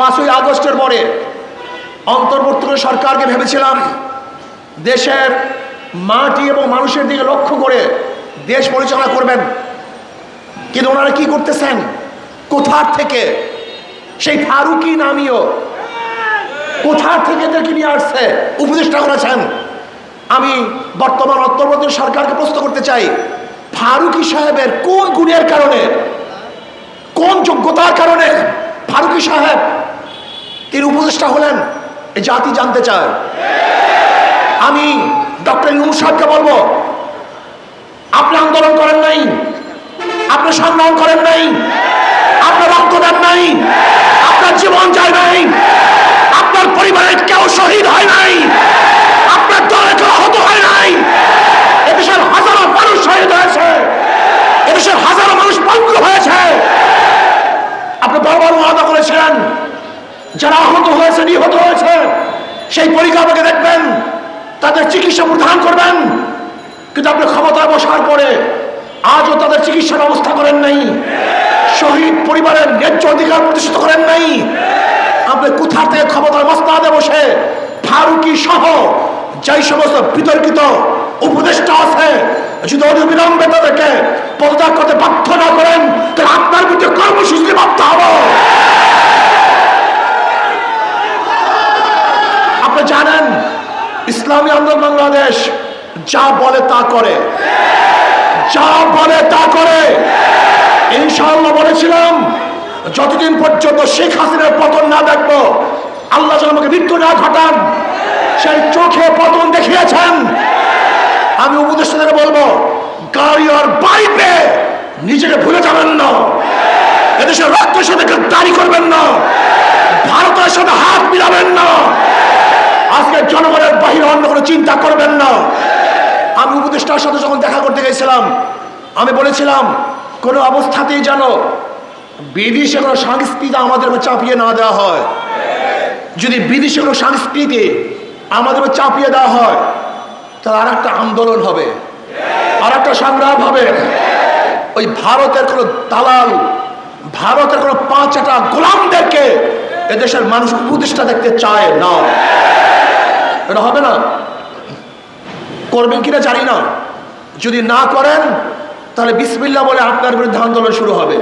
পাঁচই আগস্টের পরে অন্তর্বর্তীকালীন সরকারকে ভেবেছিলাম দেশের মাটি এবং মানুষের দিকে লক্ষ্য করে দেশ পরিচালনা করবেন। কিন্তু ওনারা কি করতেছেন? কোথার থেকে? সেই ফারুকি নামীয় কোথার থেকে এদেরকে নিয়ে আসছে? উপদেষ্টা করেছেন। আমি বর্তমান অন্তর্বর্তী সরকারকে প্রশ্ন করতে চাই, ফারুকি সাহেবের কোন গুণের কারণে, কোন যোগ্যতার কারণে ফারুকি সাহেব তিনি উপদেষ্টা হলেন এই জাতি জানতে চায়। আমি ডক্টর ইউনুস সাহেবকে বলব, আপনি আন্দোলন করেন নাই, আপনি সংগ্রাম করেন নাই, আপনার রক্ত দেন নাই, আপনার জীবন যায় নাই, আপনার পরিবারের কেউ শহীদ হয় নাই, আপনার দলে কেউ আহত হয় নাই। এদেশের হাজারো মানুষ শহীদ হয়েছে, এদেশের হাজারো মানুষ পঙ্গু হয়েছে। আপনি বারবার ওয়াদা করেছিলেন যারা আহত হয়েছে, নিহত হয়েছে, সেই পরিকাঠামোকে দেখবেন, তাদের চিকিৎসা প্রদান করবেন। কিন্তু আপনি ক্ষমতায় বসার পরে আজও তাদের চিকিৎসার ব্যবস্থা করেন নাই। শহীদ পরিবারের ন্যায্য অধিকার প্রতিষ্ঠিত করেন নাই। আপনি কোথা থেকে ক্ষমতার মস্তাদে বসে ফারুকি সহ যেই সমস্ত বিতর্কিত উপদেষ্টা আছে, যদি অবিলম্বে তাদেরকে পদত্যাগ করতে বাধ্য না করেন ইসলামী আন্দোলন বাংলাদেশ, যা বলে তা করে। যা বলে তা করে। ইনশাআল্লাহ বলেছিলাম, যতদিন পর্যন্ত শেখ হাসিনার পতন না দেখব, আল্লাহ আমাকে মৃত্যু না ঘটান, সেই চোখে পতন দেখিয়েছেন। আমি উপদেষ্টাদের বলব, গাড়ি আর বাইকে নিজেকে ভুলে যাবেন না। এদেশের রক্তের সাথে দাঁড়ি করবেন না। ভারতের সাথে হাত মিলাবেন না। অন্য কোনো চিন্তা করবেন না। আমি উপদেষ্টার সাথে যখন দেখা করতে গেছিলাম, আমি বলেছিলাম, কোনো অবস্থাতেই যেন বিদেশে কোনো সংস্কৃতি আমাদের চাপিয়ে না দেওয়া হয়। যদি বিদেশে কোনো সংস্কৃতি আমাদের চাপিয়ে দেওয়া হয়, তাহলে আর একটা আন্দোলন হবে আর একটা সংগ্রাম হবে। ওই ভারতের কোনো দালাল, ভারতের কোনো পাঁচটা গোলামদেরকে এদেশের মানুষ উপদেষ্টা দেখতে চায় না। এটা হবে না। করবেন কিনা জানি না। যদি না করেন, তাহলে বিসমিল্লা বলে আপনার বিরুদ্ধে আন্দোলন শুরু হবে।